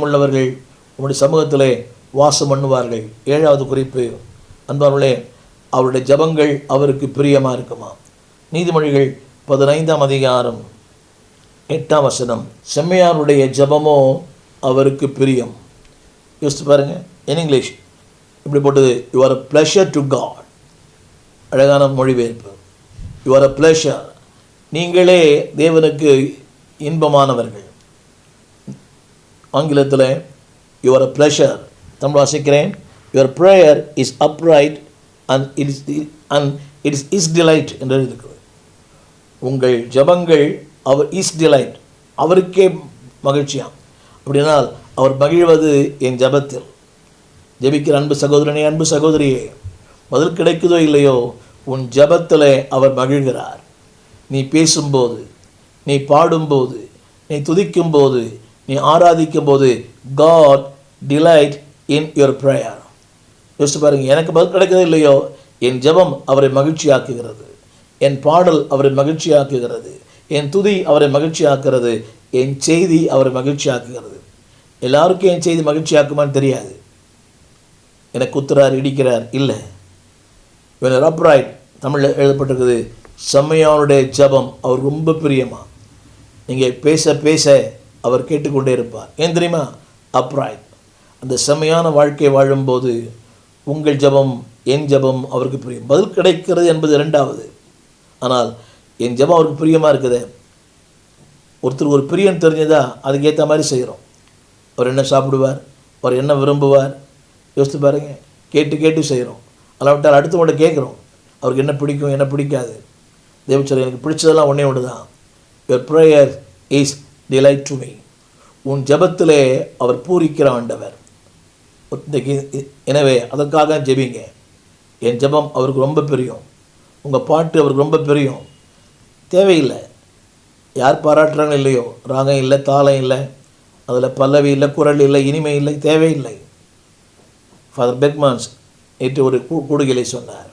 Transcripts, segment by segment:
உள்ளவர்கள் உங்களுடைய சமூகத்திலே வாசம் பண்ணுவார்கள். ஏழாவது குறிப்பு அன்பார்களே அவருடைய ஜபங்கள் அவருக்கு பிரியமாக இருக்குமா? நீதிமொழிகள் பதினைந்தாம் அதிகாரம் எட்டாம் வசனம். செம்மையாருடைய ஜபமோ அவருக்கு பிரியம். யோசித்து பாருங்க இன் இங்கிலீஷ் இப்படி போட்டது you are a pleasure to God அழகான மொழிபெயர்ப்பு யூ ஆர் அ ப்ளஷர் நீங்களே தேவனுக்கு இன்பமானவர்கள். ஆங்கிலத்தில் யுவர் ப்ரெஷர் தமிழ் வாசிக்கிறேன். Your prayer is upright and it is and it is is delight என்று இருக்குது உங்கள் ஜபங்கள் அவர் இஸ் டிலைட் அவருக்கே மகிழ்ச்சியாம். அப்படினால் அவர் மகிழ்வது என் ஜபத்தில். ஜெபிக்கிற அன்பு சகோதரனே அன்பு சகோதரியே பதில் கிடைக்குதோ இல்லையோ உன் ஜபத்தில் அவர் மகிழ்கிறார். நீ பேசும்போது நீ பாடும்போது நீ துதிக்கும்போது நீ ஆராதிக்கும் போது God delight in your prayer யோசிச்சு பாருங்க எனக்கு பதில் கிடைக்கிறதோ இல்லையோ? என் ஜெபம் அவரை மகிழ்ச்சியாக்குகிறது. என் பாடல் அவரை மகிழ்ச்சியாக்குகிறது. என் துதி அவரை மகிழ்ச்சியாக்குறது என் செய்தி அவரை மகிழ்ச்சியாக்குகிறது. எல்லாருக்கும் என் செய்தி மகிழ்ச்சியாக்குமான்னு தெரியாது. எனக்கு குத்துறார் இடிக்கிறார் இல்லை. இவன் அப்ரைட் தமிழில் எழுதப்பட்டிருக்குது செம்மையானுடைய ஜபம் அவர் ரொம்ப பிரியமா. நீங்கள் பேச பேச அவர் கேட்டுக்கொண்டே இருப்பார். ஏன் தெரியுமா? அப்ராய்ட் அந்த செம்மையான வாழ்க்கை வாழும்போது உங்கள் ஜபம் என் ஜபம் அவருக்கு பிரியம். பதில் கிடைக்கிறது என்பது இரண்டாவது. ஆனால் என் ஜபம் அவருக்கு பிரியமாக இருக்குது? ஒருத்தர் ஒரு பிரியம் தெரிஞ்சதா அதுக்கேற்ற மாதிரி செய்கிறோம் அவர் என்ன சாப்பிடுவார்? அவர் என்ன விரும்புவார்? யோசித்து பாருங்க. கேட்டு கேட்டு செய்கிறோம் அல்லாவிட்டால் அடுத்தவங்கள்ட்ட கேட்குறோம். அவருக்கு என்ன பிடிக்கும் என்ன பிடிக்காது. தேவச்சர் எனக்கு பிடிச்சதெல்லாம் ஒன்றே ஒன்று தான் your prayer is delight to me உன் ஜபத்திலே அவர் பூரிக்கிற ஆண்டவர். இன்றைக்கு எனவே அதற்காக ஜெபிங்க. என் ஜெபம் அவருக்கு ரொம்ப பெரியும். உங்கள் பாட்டு அவருக்கு ரொம்ப பிரியம். தேவையில்லை. யார் பாராட்டுறாங்க இல்லையோ ராகம் இல்லை தாளம் இல்லை அதில் பல்லவி இல்லை குரல் இல்லை இனிமை இல்லை தேவையில்லை. ஃபாதர் பெக்மான்ஸ் நேற்று ஒரு கூ கூடுகையிலே சொன்னார்.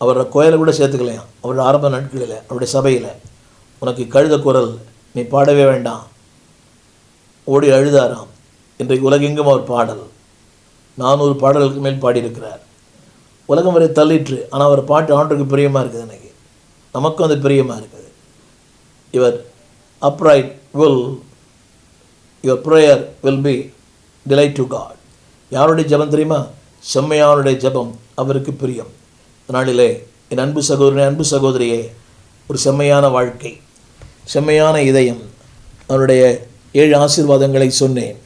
அவரோட கோயிலை கூட சேர்த்துக்கலையாம். அவரோட ஆரம்ப நாட்களில் அவருடைய சபையில். உனக்கு கழுத குரல் நீ பாடவே வேண்டாம். ஓடி அழுதாராம். இன்றைக்கு உலகெங்கும் அவர் பாடல். நானூறு பாடல்களுக்கு மேல் பாடியிருக்கிறார். உலகம் வரை தள்ளிற்று. ஆனால் அவர் பாட்டு ஆண்டுக்கு பிரியமாக இருக்குது எனக்கு. நமக்கும் அது பிரியமாக இருக்குது. இவர் upright will your prayer will be delight to God யாருடைய ஜெபம் தெரியுமா? செம்மையானுடைய ஜெபம் அவருக்கு பிரியம். நாளிலே என் அன்பு சகோதரனே அன்பு சகோதரியே ஒரு செம்மையான வாழ்க்கை. செம்மையான இதயம் அவருடைய ஏழு ஆசீர்வாதங்களை சொன்னேன்.